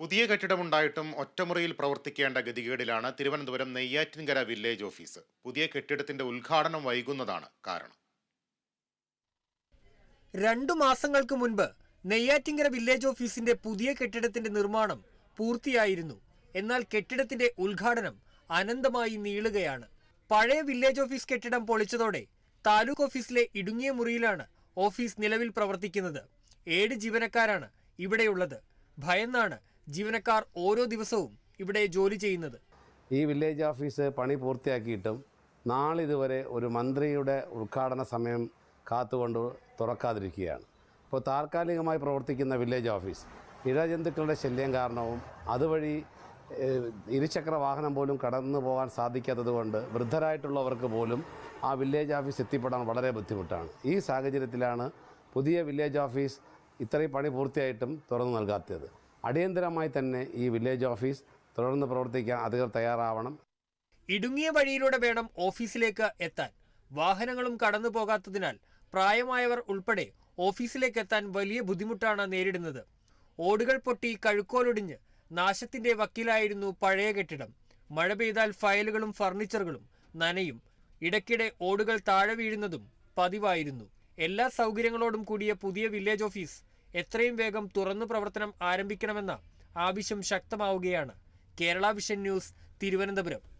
പുതിയ കെട്ടിടമുണ്ടായിട്ടും ഒറ്റമുറിയിൽ പ്രവർത്തിക്കേണ്ട ഗതികേടിലാണ് തിരുവനന്തപുരം നെയ്യാറ്റിൻകര വില്ലേജ് ഓഫീസ് പുതിയ കെട്ടിടത്തിന്റെ ഉദ്ഘാടനം വൈകുന്നതാണ് കാരണം. രണ്ടു മാസങ്ങൾക്ക് മുൻപ് നെയ്യാറ്റിങ്കര വില്ലേജ് ഓഫീസിന്റെ പുതിയ കെട്ടിടത്തിന്റെ നിർമ്മാണം പൂർത്തിയായിരുന്നു. എന്നാൽ കെട്ടിടത്തിന്റെ ഉദ്ഘാടനം അനന്തമായി നീളുകയാണ്. പഴയ വില്ലേജ് ഓഫീസ് കെട്ടിടം പൊളിച്ചതോടെ താലൂക്ക് ഓഫീസിലെ ഇടുങ്ങിയ മുറിയിലാണ് ഓഫീസ് നിലവിൽ പ്രവർത്തിക്കുന്നത്. ഏഴ് ജീവനക്കാരാണ് ഇവിടെയുള്ളത്. ഭയന്നാണ് ജീവനക്കാർ ഓരോ ദിവസവും ഇവിടെ ജോലി ചെയ്യുന്നത്. ഈ വില്ലേജ് ഓഫീസ് പണി പൂർത്തിയാക്കിയിട്ടും നാളിതുവരെ ഒരു മന്ത്രിയുടെ ഉദ്ഘാടന സമയം കാത്തുകൊണ്ട് തുറക്കാതിരിക്കുകയാണ്. ഇപ്പോൾ താൽക്കാലികമായി പ്രവർത്തിക്കുന്ന വില്ലേജ് ഓഫീസ് ഇഴജന്തുക്കളുടെ ശല്യം കാരണവും അതുവഴി ഇരുചക്ര വാഹനം പോലും കടന്നു പോകാൻ സാധിക്കാത്തതുകൊണ്ട് വൃദ്ധരായിട്ടുള്ളവർക്ക് പോലും ആ വില്ലേജ് ഓഫീസ് എത്തിപ്പെടാൻ വളരെ ബുദ്ധിമുട്ടാണ്. ഈ സാഹചര്യത്തിലാണ് പുതിയ വില്ലേജ് ഓഫീസ് ഇത്രയും പണി പൂർത്തിയായിട്ടും തുറന്നു നൽകാത്തത്. അടിയന്തരമായി തന്നെ ഈ വില്ലേജ് ഓഫീസ് തുടർന്ന് പ്രവർത്തിക്കാൻ അധികൃതർ തയ്യാറാവണം. ഇടുങ്ങിയ വഴിയിലൂടെ വേണം ഓഫീസിലേക്ക് എത്താൻ. വാഹനങ്ങളും കടന്നു പോകാത്തതിനാൽ പ്രായമായവർ ഉൾപ്പെടെ ഓഫീസിലേക്ക് എത്താൻ വലിയ ബുദ്ധിമുട്ടാണ് നേരിടുന്നത്. ഓടുകൾ പൊട്ടി കഴുക്കോലൊടിഞ്ഞ് നാശത്തിന്റെ വക്കീലായിരുന്നു പഴയ കെട്ടിടം. മഴ പെയ്താൽ ഫയലുകളും ഫർണിച്ചറുകളും നനയും. ഇടയ്ക്കിടെ ഓടുകൾ താഴെ വീഴുന്നതും പതിവായിരുന്നു. എല്ലാ സൗകര്യങ്ങളോടും കൂടിയ പുതിയ വില്ലേജ് ഓഫീസ് എത്രയും വേഗം തുറന്നു പ്രവർത്തനം ആരംഭിക്കണമെന്ന ആവശ്യം ശക്തമാവുകയാണ്. Kerala vision news Thiruvananthapuram.